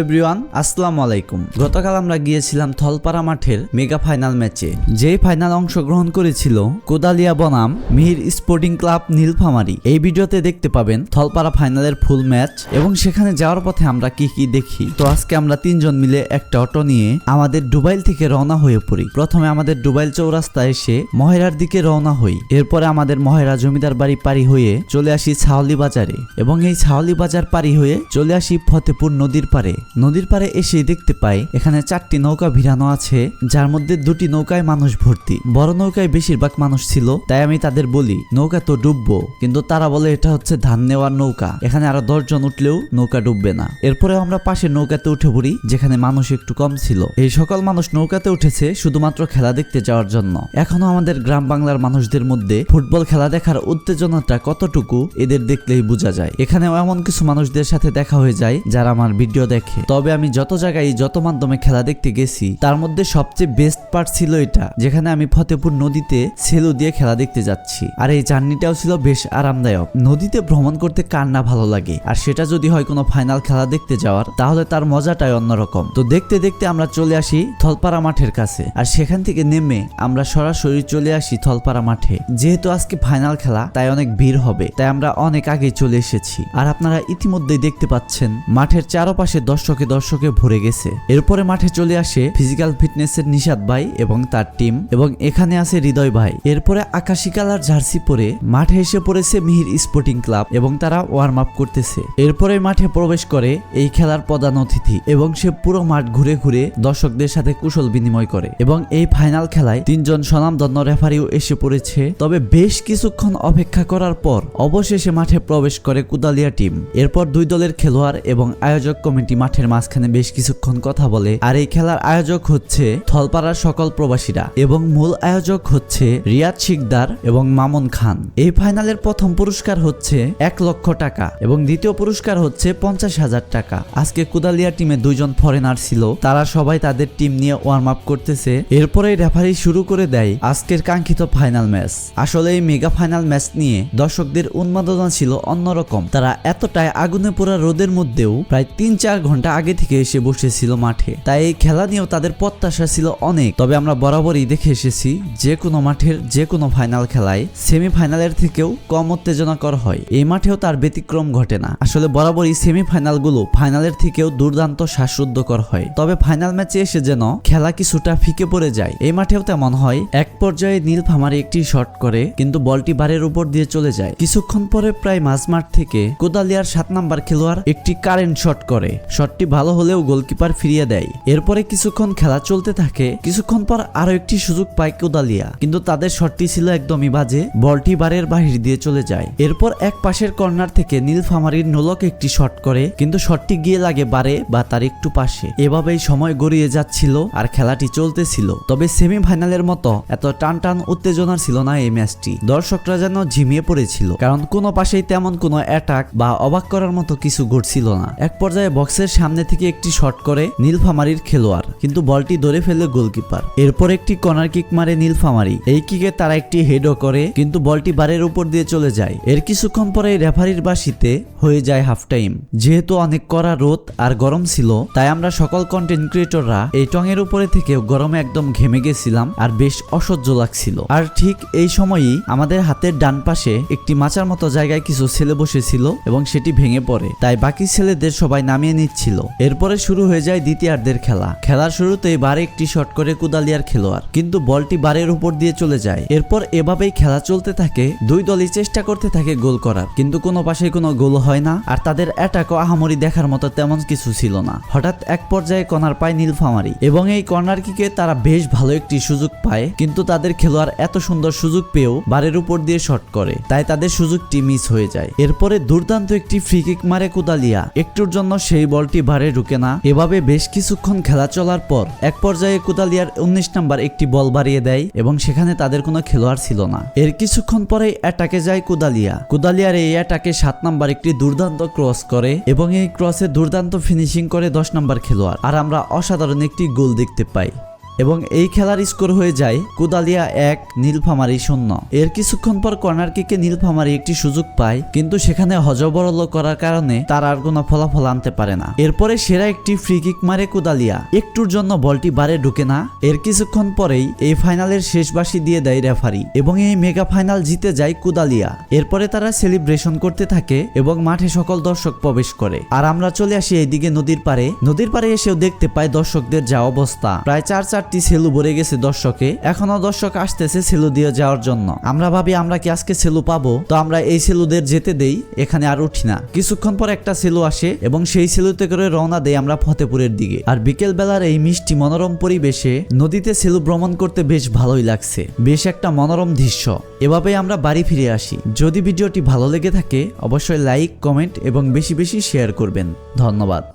Everyone আসসালামু আলাইকুম। গতকাল আমরা গিয়েছিলাম থলপাড়া মাঠের মেগা ফাইনাল ম্যাচে। যেই ফাইনাল অংশগ্রহণ করেছিল কোদালিয়া বনাম মিহির স্পোর্টিং ক্লাব নীলফামারী। এই ভিডিওতে দেখতে পাবেন থলপাড়া ফাইনালের ফুল ম্যাচ এবং সেখানে যাওয়ার পথে আমরা কি কি দেখি। তো আজকে আমরা তিনজন মিলে একটা অটো নিয়ে আমাদের ডুবাইল থেকে রওনা হয়ে পড়ি। প্রথমে আমাদের ডুবাইল চৌরাস্তা এসে মহেরার দিকে রওনা হই। এরপরে আমাদের মহেরা জমিদার বাড়ি পারি হয়ে চলে আসি ছাওলি বাজারে এবং এই ছাওলি বাজার পারি হয়ে চলে আসি ফতেপুর নদীর পারে নদীর পারে এসে দেখতে পাই, এখানে চারটি নৌকা ভিড়ানো আছে, যার মধ্যে দুটি নৌকায় মানুষ ভর্তি। বড় নৌকায় বেশিরভাগ মানুষ ছিল, তাই আমি তাদের বলি, নৌকা তো ডুববো, কিন্তু তারা বলে এটা হচ্ছে ধান নেওয়ার নৌকা। এখানে আরও দশজন উঠলেও নৌকা ডুববে না। এরপরে আমরা পাশে নৌকাতে উঠে পড়ি, যেখানে মানুষ একটু কম ছিল। এই সকল মানুষ নৌকাতে উঠেছে, শুধুমাত্র খেলা দেখতে যাওয়ার জন্য। এখনও আমাদের গ্রাম বাংলার মানুষদের মধ্যে ফুটবল খেলা দেখার উত্তেজনাটা কতটুকু, এদের দেখলেই বোঝা যায়। এখানেও এমন কিছু মানুষদের সাথে দেখা হয়ে যায়, যারা আমার ভিডিও দেখে। তবে আমি যত জায়গায়, যত মাধ্যমে খেলা দেখতে গেছি, তার মধ্যে সবচেয়ে বেস্ট পার্ট ছিল এটা, যেখানে আমি ফতেপুর নদীতে সেলু দিয়ে খেলা দেখতে যাচ্ছি। আর এই জার্নিটাও ছিল বেশ আরামদায়ক। নদীতে ভ্রমণ করতে কার না ভালো লাগে? আর সেটা যদি হয় কোনো ফাইনাল খেলা দেখতে যাওয়ার, তাহলে তার মজাটাই অন্যরকম। তো দেখতে দেখতে আমরা চলে আসি থলপাড়া মাঠের কাছে। আর সেখান থেকে নেমে আমরা সরাসরি চলে আসি থলপাড়া মাঠে। যেহেতু আজকে ফাইনাল খেলা, তাই অনেক ভিড় হবে, তাই আমরা অনেক আগে চলে এসেছি। আর আপনারা ইতিমধ্যেই দেখতে পাচ্ছেন, মাঠের চারপাশে দর্শকে দর্শকে ভরে গেছে। এরপরে মাঠে চলে আসে ফিজিক্যাল ফিটনেসের নিশাদ ভাই এবং তার টিম এবং এখানে আছে হৃদয় ভাই। এরপরে আকাশি কালার জার্সি পরে মাঠে এসে পড়েছে মিহির স্পোর্টিং ক্লাব এবং তারা ওয়ার্ম আপ করতেছে। এরপরে মাঠে প্রবেশ করে এই খেলার প্রধান অতিথি এবং সে পুরো মাঠ ঘুরে ঘুরে দর্শকদের সাথে কুশল বিনিময় করে এবং এই ফাইনাল খেলায় তিনজন স্বনামধন্য রেফারিও এসে পড়েছে। তবে বেশ কিছুক্ষণ অপেক্ষা করার পর অবশেষে মাঠে প্রবেশ করে কুদালিয়া টিম এরপর দুই দলের খেলোয়াড় এবং আয়োজক কমিটি মাঠের মাঝখানে বেশ কিছুক্ষণ কথা বলে, আর এই খেলার আয়োজক হচ্ছে থলপাড়ার সকল প্রবাসীরা এবং মূল আয়োজক হচ্ছে রিয়াদ শিকদার এবং মামুন খান। এই ফাইনালের প্রথম পুরস্কার হচ্ছে এক লক্ষ টাকা এবং দ্বিতীয় পুরস্কার হচ্ছে পঞ্চাশ হাজার টাকা। আজকে কুদালিয়া টিমে দুইজন ফরেনার ছিল, তারা সবাই তাদের টিম নিয়ে ওয়ার্ম আপ করতেছে। এরপরে রেফারি শুরু করে দেয় আজকের কাঙ্ক্ষিত ফাইনাল ম্যাচ আসলে এই মেগা ফাইনাল ম্যাচ নিয়ে দর্শকদের উন্মাদনা ছিল অন্যরকম। তারা এতটাই আগুনে পোড়া রোদের মধ্যেও প্রায় তিন চার ঘণ্টা আগে থেকে এসে বসেছিল মাঠে। তাই এই খেলা নিয়েও তাদের প্রত্যাশা ছিল অনেক। তবে আমরা বরাবরই দেখে এসেছি, যে কোনো মাঠের, যে কোনো ফাইনাল খেলায় সেমি ফাইনালের থেকেও কম উত্তেজনাকর হয়। এই মাঠেও তার ব্যতিক্রম ঘটে না। আসলে বরাবরই সেমি ফাইনালগুলো ফাইনালের থেকেও দুর্দান্ত শ্বাসরুদ্ধকর হয়। তবে ফাইনাল ম্যাচে এসে যেন খেলা কিছুটা ফিকে পড়ে যায়, এই মাঠেও তেমন হয়। এক পর্যায়ে নীল ফামারি একটি শট করে, কিন্তু বলটি বারের উপর দিয়ে চলে যায়। কিছুক্ষণ পরে প্রায় মাঝমাঠ থেকে কোদালিয়ার সাত নাম্বার খেলোয়াড় একটি কারেন্ট শট করে। শটটি ভালো হলেও গোলকিপার ফিরিয়ে দেয়। এরপরে কিছুক্ষণ খেলা চলতে থাকে। কিছুক্ষণ পর আরও একটি সুযোগ পায় কোদালিয়া। কিন্তু তাদের শটটি ছিল একদমই বাজে। বলটি বারের বাহির দিয়ে চলে যায়। এরপর এক পাশের কর্নার থেকে নীল নীলফামারির নোলক একটি শট করে। কিন্তু শটটি গিয়ে লাগে বারে বা তার একটু পাশে। এভাবেই সময় গড়িয়ে যাচ্ছিল আর খেলাটি চলতেছিল। তবে সেমি ফাইনালের মতো এত টান টান উত্তেজনার ছিল না এই ম্যাচটি। দর্শকরা যেন ঝিমিয়ে পড়েছিল। কারণ কোনো পাশেই তেমন কোনো অ্যাটাক বা অবাক করার মতো কিছু ঘটছিল না। এক পর্যায়ে বক্সের সামনে থেকে একটি শট করে নীলফামারির খেলোয়াড়, কিন্তু বলটি ধরে ফেলে গোলকিপার। এরপর একটি কর্নার কিক মারে নীলফামারি। এই কিকে তারা একটি হেডও করে, কিন্তু বলটি বারের উপর দিয়ে চলে যায়। এর কিছুক্ষণ পরে রেফারির বাসিতে হয়ে যায় হাফ টাইম যেহেতু অনেক কড়া রোদ আর গরম ছিল, তাই আমরা সকল কন্টেন্ট ক্রিয়েটররা এই টঙের উপরে থেকে গরমে একদম ঘেমে গেছিলাম আর বেশ অসহ্য লাগছিল। আর ঠিক এই সময়ই আমাদের হাতের ডান পাশে একটি মাচার মতো জায়গায় কিছু ছেলে বসেছিল এবং সেটি ভেঙে পড়ে। তাই বাকি ছেলেদের সবাই নামিয়ে নিচ্ছিল এরপরে শুরু হয়ে যায় দ্বিতীয়ার্ধের খেলা। খেলার শুরুতেই বারে একটি শট করে কুদালিয়ার খেলোয়াড়, কিন্তু বলটি বারের উপর দিয়ে চলে যায়। এরপর এভাবেই খেলা চলতে থাকে, দুই দলই চেষ্টা করতে থাকে গোল করার। কিন্তু কোনো পাশে কোনো গোল হয় না, আর তাদের অ্যাটাকও আহামরি দেখার মতো তেমন কিছু ছিল না। হঠাৎ এক পর্যায়ে কর্নার পায় নীলফামারি, এবং এই কর্নার কিকে তারা বেশ ভালো একটি সুযোগ পায়, কিন্তু তাদের খেলোয়াড় এত সুন্দর সুযোগ পেয়েও বারের উপর দিয়ে শট করে, তাই তাদের সুযোগটি মিস হয়ে যায়। এরপরে দুর্দান্ত একটি ফ্রি কিক মারে কুদালিয়া। একটুর জন্য সেই বলটি বারে ঢুকে না। এভাবে বেশ কিছুক্ষণ খেলা চলার পর এক পর্যায়ে কোদালিয়ার উনিশ নাম্বার একটি বল বাড়িয়ে দেয় এবং সেখানে তাদের কোনো খেলোয়াড় ছিল না। এর কিছুক্ষণ পরে অ্যাটাকে যায় কুদালিয়া। কুদালিয়ার এই অ্যাটাকে সাত নাম্বার একটি দুর্দান্ত ক্রস করে এবং এই ক্রসে দুর্দান্ত ফিনিশিং করে দশ নাম্বার খেলোয়াড়। আর আমরা অসাধারণ একটি গোল দেখতে পাই। এবং এই খেলার স্কোর হয়ে যায় কুদালিয়া এক, নীলফামারি শূন্য। এর কিছুক্ষণ পর কর্নার কিকে নীলফামারি একটি সুযোগ পায়, কিন্তু সেখানে হজবরল করার কারণে তার আর কোনো ফলাফল আনতে পারে না। এরপরে সেরা একটি ফ্রি কিক মারে কুদালিয়া। একটুর জন্য বলটি বারে ঢুকে না। এর কিছুক্ষণ পরেই এই ফাইনালের শেষ বাসি দিয়ে দেয় রেফারি এবং এই মেগা ফাইনাল জিতে যায় কুদালিয়া। এরপরে তারা সেলিব্রেশন করতে থাকে এবং মাঠে সকল দর্শক প্রবেশ করে। আর আমরা চলে আসি এইদিকে নদীর পারে নদীর পারে এসেও দেখতে পাই দর্শকদের যা অবস্থা। প্রায় চার চার চারটি সেলু ভরে গেছে দর্শকে। এখনও দর্শক আসতেছে সেলু দিয়ে যাওয়ার জন্য। আমরা ভাবি, আমরা কি আজকে সেলু পাবো? তো আমরা এই সেলুদের যেতে দেই, এখানে আর উঠি না। কিছুক্ষণ পর একটা সেলু আসে এবং সেই সেলুতে করে রওনা দেই আমরা ফতেপুরের দিকে। আর বিকেল বেলার এই মিষ্টি মনোরম পরিবেশে নদীতে সেলু ভ্রমণ করতে বেশ ভালোই লাগছে। বেশ একটা মনোরম দৃশ্য। এভাবে আমরা বাড়ি ফিরে আসি। যদি ভিডিওটি ভালো লেগে থাকে, অবশ্যই লাইক, কমেন্ট এবং বেশি বেশি শেয়ার করবেন। ধন্যবাদ।